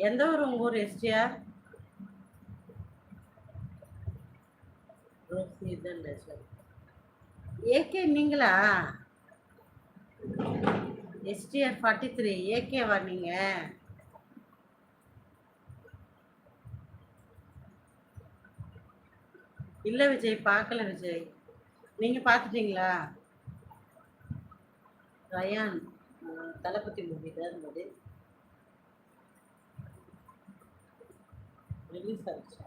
எந்த ஊர் உங்க ஊர் எஸ்டிஆர் ஏகே நீங்களா? எஸ்டிஆர் ஃபார்ட்டி த்ரீ ஏகேவா நீங்க? இல்ல விஜய் பார்க்கல விஜய். நீங்க பார்த்துட்டீங்களா? ரயான் தளபதி மூவி தான் ரிலீஸ் ஆச்சா.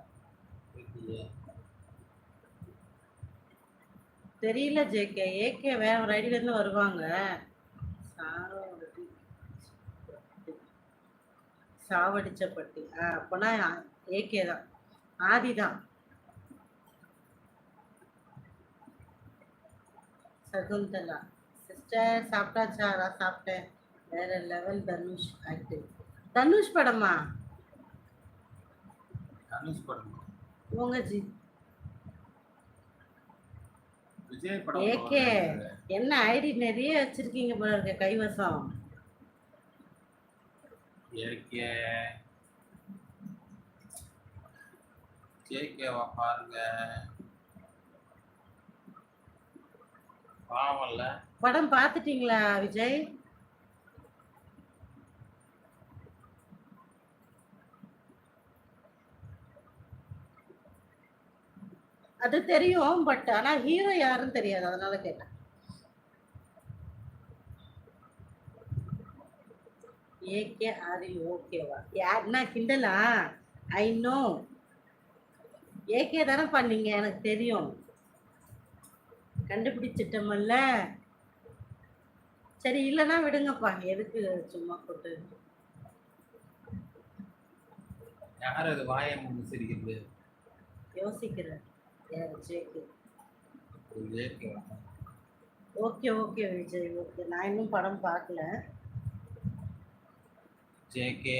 தெரியல ஜேகே. ஏகே வேற ஒரு ஐடியில இருந்து வருவாங்க. சாவடி சாவடிச்சப்பட்டி. ஆ அப்போனா ஏகே தான். ஆதி தான். சகுந்தலா. சிஸ்டர் சாப்பிட்டாச்சா? நான் சாப்பிட்டேன். வேற லெவல் தனுஷ் ஆக்டிங் தனுஷ் படமா? தனுஷ் படம். உங்க ஜி விஜய் படம் ஏகே என்ன ஐடி நிறைய வச்சிருக்கீங்க போல இருக்க கைவசம். ஏகே கேகேவா பாருங்க. பாவம்ல. படம் பார்த்துட்டீங்களா விஜய்? அது தெரியும் பட் ஆனா ஹீரோ யாருன்னு தெரியாது. அதனால கேட்டேன். ஏகே ஆரி ஓகேவா யாருன்னா கிண்டலா? ஐ நோ ஏகே தானே பண்ணீங்க எனக்கு தெரியும். கண்டுபிடிச்சிட்டோமல்ல சரி இல்லைன்னா விடுங்கப்பா. எதுக்கு சும்மா போட்டு? யார் அது வாயை முன்னு சிரிக்கிறது? யோசிக்கிறேன். ஓகே ஓகே விஜய் ஓகே நான் இன்னும் படம் பார்க்கல ஜேகே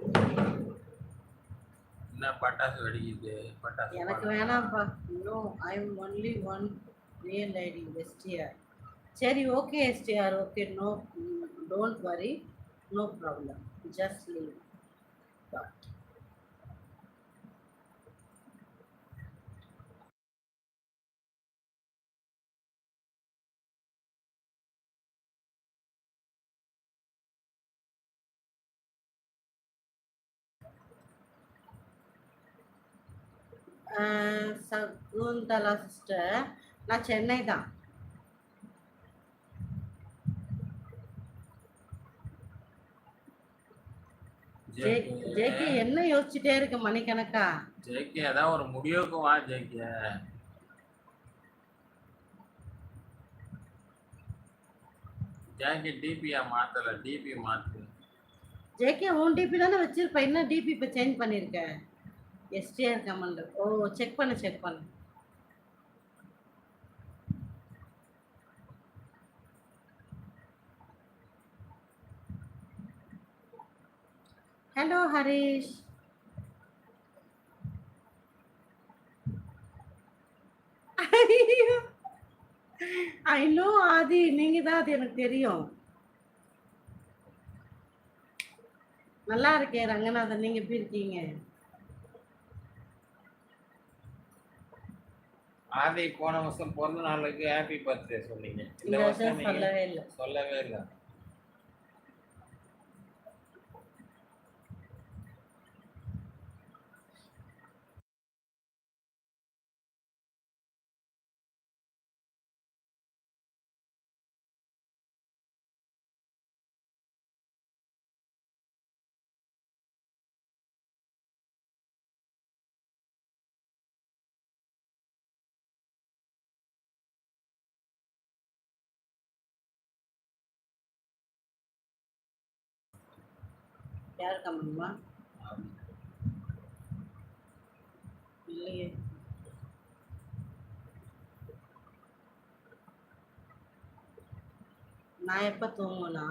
Thank you. வெடிக்குது பட்டாசு எனக்கு பாருங்க. வேணாம்ப்பா. No I am only one real ID STR சரி okay STR okay no don't worry no problem just Shakuntala sister நான் சென்னை தான். ஜேகே என்ன யோசிச்சுட்டே இருக்க மணிக்கணக்கா? ஜேகே அதான் ஒரு முடிவுக்கு வா ஜேகே ஜேகே டிபியா மாத்தல டிபி மாத்து. ஜேகே உன் டிபி தானே வச்சிருப்ப. என்ன டிபி இப்போ சேஞ்ச் பண்ணியிருக்க எஸ்டிஆர் கமண்ட் ஓ செக் பண்ணு செக் பண்ணு. Hello Harish I know Aadhi நீங்க தான் அது எனக்கு தெரியும். நல்லா இருக்கேன் ரங்கநாதன் நீங்க எப்படி இருக்கீங்க? ஆதி போன வருஷம் பிறந்த நாளுக்கு ஹாப்பி பர்த்டே சொன்னீங்க. இந்த வருஷம் சொல்லவே இல்லை. சொல்லவே இல்லை. யார் கம்மனுமா ஆதி. இல்லையே நான் எப்போ தூங்குனா